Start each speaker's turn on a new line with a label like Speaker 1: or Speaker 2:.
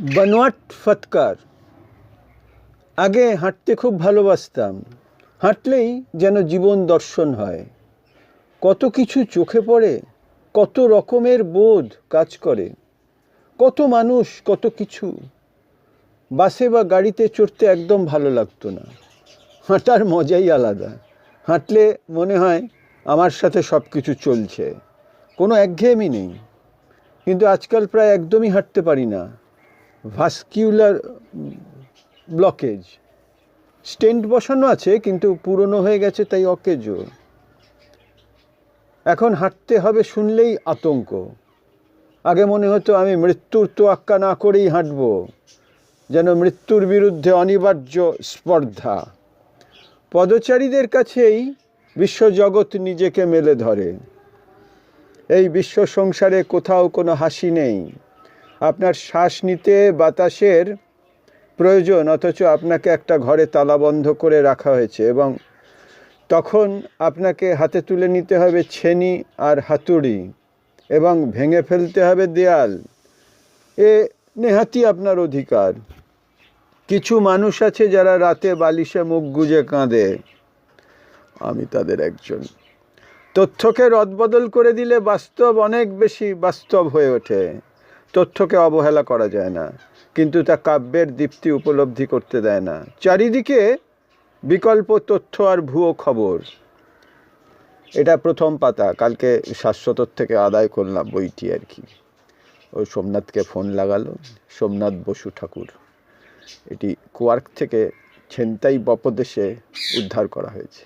Speaker 1: বনোয়াট ফৎকার। আগে হাঁটতে খুব ভালোবাসতাম। হাঁটলেই যেন জীবন দর্শন হয়। কত কিছু চোখে পড়ে, কত রকমের বোধ কাজ করে। কত মানুষ, কত কিছু। বাসে বা গাড়িতে চড়তে একদম ভালো লাগতো না। হাঁটার মজাই আলাদা। হাঁটলে মনে হয় আমার সাথে সব কিছু চলছে। কোনো একঘেয়েমি নেই। কিন্তু আজকাল প্রায় একদমই হাঁটতে পারি না। ভাস্কিউলার ব্লকেজ। স্টেন্ট বসানো আছে, কিন্তু পুরনো হয়ে গেছে, তাই অকেজো। এখন হাঁটতে হবে শুনলেই আতঙ্ক। আগে মনে হতো আমি মৃত্যুর তোয়াক্কা না করেই হাঁটব, যেন মৃত্যুর বিরুদ্ধে অনিবার্য স্পর্ধা। পদচারীদের কাছেই বিশ্বজগৎ নিজেকে মেলে ধরে। এই বিশ্ব সংসারে কোথাও কোনো হাসি নেই। আপনার শ্বাস নিতে বাতাসের প্রয়োজন, অথচ আপনাকে একটা ঘরে তালাবন্ধ করে রাখা হয়েছে এবং তখন আপনাকে হাতে তুলে নিতে হবে ছেনি আর হাতুড়ি এবং ভেঙে ফেলতে হবে দেয়াল। এ নেহাতি আপনার অধিকার। কিছু মানুষ আছে যারা রাতে বালিশে মুখ গুজে কাঁদে। আমি তাদের একজন। তথ্যকে রদবদল করে দিলে বাস্তব অনেক বেশি বাস্তব হয়ে ওঠে। তথ্যকে অবহেলা করা যায় না, কিন্তু তা কাব্যের দীপ্তি উপলব্ধি করতে দেয় না। চারিদিকে বিকল্প তথ্য আর ভুয়ো খবর। এটা প্রথম পাতা, কালকে শাশ্বতর থেকে আদায় করলাম বইটি আর কি। ওই সোমনাথকে ফোন লাগালো, সোমনাথ বসু ঠাকুর। এটি কোয়ার্ক থেকে ছেন্তাই বপদেশে উদ্ধার করা হয়েছে।